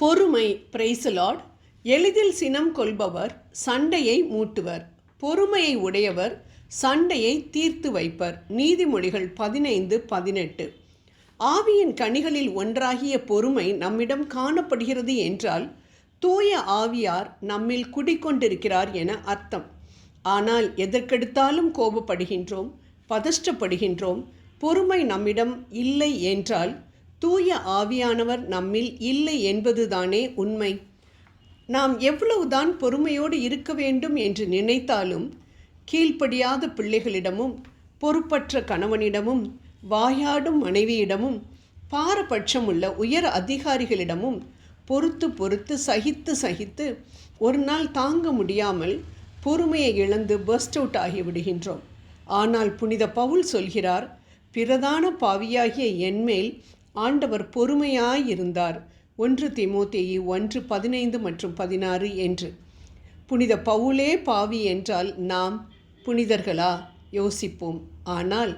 பொறுமை பிரைசலாட் எளிதில் சினம் கொள்பவர் சண்டையை மூட்டுவர். பொறுமையை உடையவர் சண்டையை தீர்த்து வைப்பர். நீதிமொழிகள் பதினைந்து பதினெட்டு. ஆவியின் கனிகளில் ஒன்றாகிய பொறுமை நம்மிடம் காணப்படுகிறது என்றால் தூய ஆவியார் நம்மில் குடிக்கொண்டிருக்கிறார் என அர்த்தம். ஆனால் எதற்கெடுத்தாலும் கோபப்படுகின்றோம் பதஷ்டப்படுகின்றோம் பொறுமை நம்மிடம் இல்லை என்றால் தூய ஆவியானவர் நம்மில் இல்லை என்பதுதானே உண்மை. நாம் எவ்வளவுதான் பொறுமையோடு இருக்க வேண்டும் என்று நினைத்தாலும் கீழ்ப்படியாத பிள்ளைகளிடமும் பொறுப்பற்ற கணவனிடமும் வாயாடும் மனைவியிடமும் பாரபட்சமுள்ள உயர் அதிகாரிகளிடமும் பொறுத்து பொறுத்து சகித்து சகித்து ஒரு நாள் தாங்க முடியாமல் பொறுமையை இழந்து பர்ஸ்ட் அவுட் ஆகிவிடுகின்றோம் ஆனால் புனித பவுல் சொல்கிறார் பிரதான பாவியாகிய என்மேல் ஆண்டவர் பொறுமையாயிருந்தார். ஒன்று திமோத்தேயு ஒன்று பதினைந்து மற்றும் பதினாறு என்று. புனித பவுலே பாவி என்றால் நாம் புனிதர்களா? யோசிப்போம். ஆனால்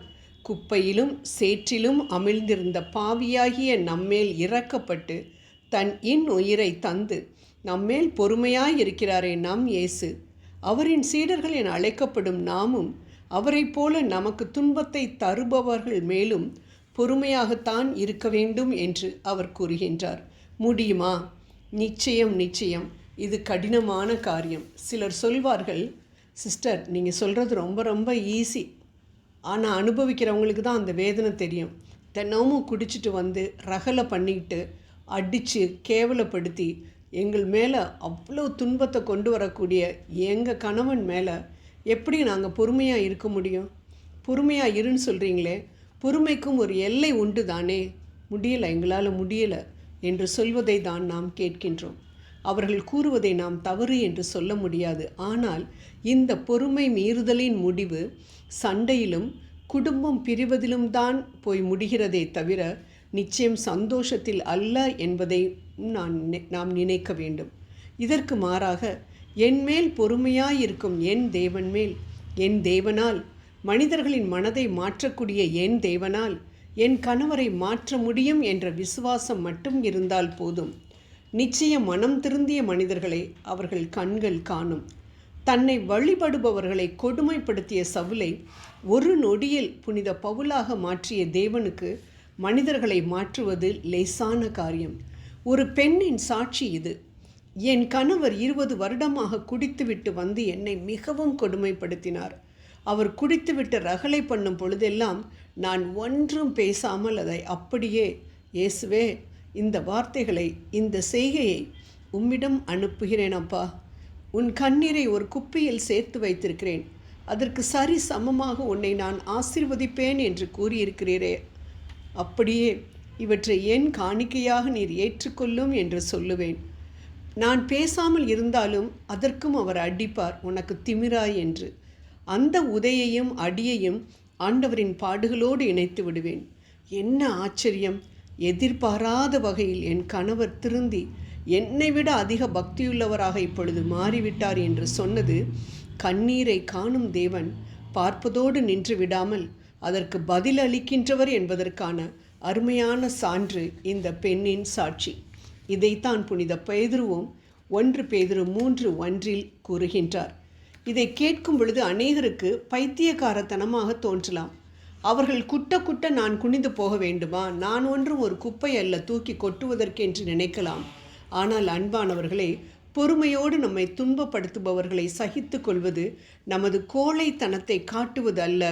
குப்பையிலும் சேற்றிலும் அமிழ்ந்திருந்த பாவியாகிய நம்மேல் இறக்கப்பட்டு தன் இன் உயிரை தந்து நம்மேல் பொறுமையாயிருக்கிறாரே நம் இயேசு. அவரின் சீடர்கள் என அழைக்கப்படும் நாமும் அவரைப் போல நமக்கு துன்பத்தை தருபவர்கள் மேலும் பொறுமையாகத்தான் இருக்க வேண்டும் என்று அவர் கூறுகின்றார். முடியுமா? நிச்சயம் நிச்சயம். இது கடினமான காரியம். சிலர் சொல்வார்கள் சிஸ்டர் நீங்கள் சொல்கிறது ரொம்ப ரொம்ப ஈஸி. ஆனால் அனுபவிக்கிறவங்களுக்கு தான் அந்த வேதனை தெரியும். தினமும் குடிச்சிட்டு வந்து ரகலை பண்ணிக்கிட்டு அடித்து கேவலப்படுத்தி எங்கள் மேலே அவ்வளோ துன்பத்தை கொண்டு வரக்கூடிய எங்கள் கணவன் மேலே எப்படி நாங்கள் பொறுமையாக இருக்க முடியும்? பொறுமையாக இருன்னு சொல்கிறீங்களே பொறுமைக்கும் ஒரு எல்லை உண்டு தானே முடியலை எங்களால் முடியலை என்று சொல்வதை தான் நாம் கேட்கின்றோம். அவர்கள் கூறுவதை நாம் தவறு என்று சொல்ல முடியாது. ஆனால் இந்த பொறுமை மீறுதலின் முடிவு சண்டையிலும் குடும்பம் பிரிவதிலும் தான் போய் முடிகிறதே தவிர நிச்சயம் சந்தோஷத்தில் அல்ல என்பதை நான் நாம் நினைக்க வேண்டும். இதற்கு மாறாக என் மேல் பொறுமையாயிருக்கும் என் தேவன் மேல் என் தேவனால் மனிதர்களின் மனதை மாற்றக்கூடிய என் தேவனால் என் கணவரை மாற்ற முடியும் என்ற விசுவாசம் மட்டும் இருந்தால் போதும். நிச்சயம் மனம் திருந்திய மனிதர்களை அவர்கள் கண்கள் காணும். தன்னை வழிபடுபவர்களை கொடுமைப்படுத்திய சவுலை ஒரு நொடியில் புனித பவுலாக மாற்றிய தேவனுக்கு மனிதர்களை மாற்றுவது லேசான காரியம். ஒரு பெண்ணின் சாட்சி இது. என் கணவர் இருபது வருடமாக குடித்துவிட்டு வந்து என்னை மிகவும் கொடுமைப்படுத்தினார். அவர் குடித்துவிட்டு ரகளை பண்ணும் பொழுதெல்லாம் நான் ஒன்றும் பேசாமல் அதை அப்படியே இயேசுவே இந்த வார்த்தைகளை இந்த செய்கையை உம்மிடம் அனுப்புகிறேன் அப்பா. உன் கண்ணீரை ஒரு குப்பியில் சேர்த்து வைத்திருக்கிறேன். அதற்கு சரி சமமாக உன்னை நான் ஆசீர்வதிப்பேன் என்று கூறியிருக்கிறீரே. அப்படியே இவற்றை என் காணிக்கையாக நீர் ஏற்றுக்கொள்ளும் என்று சொல்லுவேன். நான் பேசாமல் இருந்தாலும் அதற்கும் அவர் அடிப்பார். உனக்கு திமிராய் என்று. அந்த உதையையும் அடியையும் ஆண்டவரின் பாடுகளோடு இணைத்து விடுவேன். என்ன ஆச்சரியம்! எதிர்பாராத வகையில் என் கணவர் திருந்தி என்னை விட அதிக பக்தியுள்ளவராக இப்பொழுது மாறிவிட்டார் என்று சொன்னது கண்ணீரை காணும் தேவன். பார்ப்பதோடு நின்று விடாமல் அதற்கு பதில் அளிக்கின்றவர் என்பதற்கான அருமையான சான்று இந்த பெண்ணின் சாட்சி. இதைத்தான் புனித பேதுருவும் ஒன்று பேதுரு மூன்று ஒன்றில் கூறுகின்றார். இதை கேட்கும் பொழுது அநேகருக்கு பைத்தியக்காரத்தனமாக தோன்றலாம். அவர்கள் குட்ட குட்ட நான் குனிந்து போக வேண்டுமா? நான் ஒன்றும் ஒரு குப்பை அல்ல தூக்கி கொட்டுவதற்கென்று நினைக்கலாம். ஆனால் அன்பானவர்களே பொறுமையோடு நம்மை துன்பப்படுத்துபவர்களை சகித்து கொள்வது நமது கோழைத்தனத்தை காட்டுவது அல்ல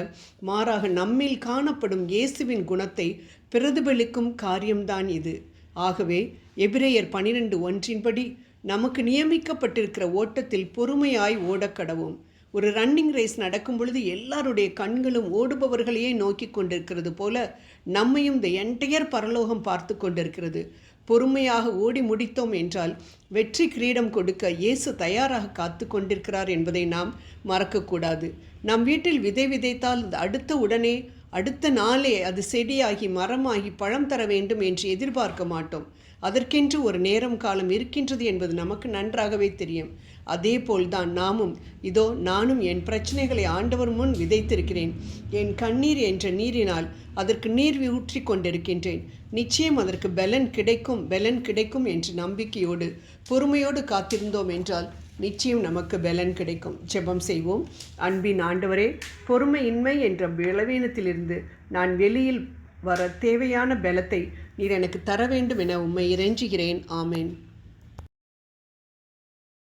மாறாக நம்மில் காணப்படும் இயேசுவின் குணத்தை பிரதிபலிக்கும் காரியம்தான் இது. ஆகவே எபிரேயர் பனிரெண்டு ஒன்றின்படி நமக்கு நியமிக்கப்பட்டிருக்கிற ஓட்டத்தில் பொறுமையாய் ஓடக்கடவும் ஒரு ரன்னிங் ரேஸ் நடக்கும் பொழுது எல்லாருடைய கண்களும் ஓடுபவர்களையே நோக்கி கொண்டிருக்கிறது போல நம்மையும் இந்த என்டையர் பரலோகம் பார்த்து கொண்டிருக்கிறது. பொறுமையாக ஓடி முடித்தோம் என்றால் வெற்றி கிரீடம் கொடுக்க இயேசு தயாராக காத்து கொண்டிருக்கிறார் என்பதை நாம் மறக்கக்கூடாது. நம் வீட்டில் விதை விதைத்தால் அடுத்த உடனே அடுத்த நாளே அது செடியாகி மரமாகி பழம் தர வேண்டும் என்று எதிர்பார்க்க மாட்டோம். அதற்கென்று ஒரு நேரம் காலம் இருக்கின்றது என்பது நமக்கு நன்றாகவே தெரியும். அதே போல்தான் நாமும். இதோ நானும் என் பிரச்சனைகளை ஆண்டவர் முன் விதைத்திருக்கிறேன். என் கண்ணீர் என்ற நீரினால் அதற்கு நீர் ஊற்றி கொண்டிருக்கின்றேன். நிச்சயம் அதற்கு பலன் கிடைக்கும் பலன் கிடைக்கும் என்ற நம்பிக்கையோடு பொறுமையோடு காத்திருந்தோம் என்றால் நிச்சயம் நமக்கு பலன் கிடைக்கும். ஜெபம் செய்வோம். அன்பின் ஆண்டவரே பொறுமையின்மை என்ற பலவீனத்திலிருந்து நான் வெளியில் வர தேவையான பலத்தை நீர் எனக்கு தர வேண்டும் என உம்மை இறைஞ்சுகிறேன். ஆமேன்.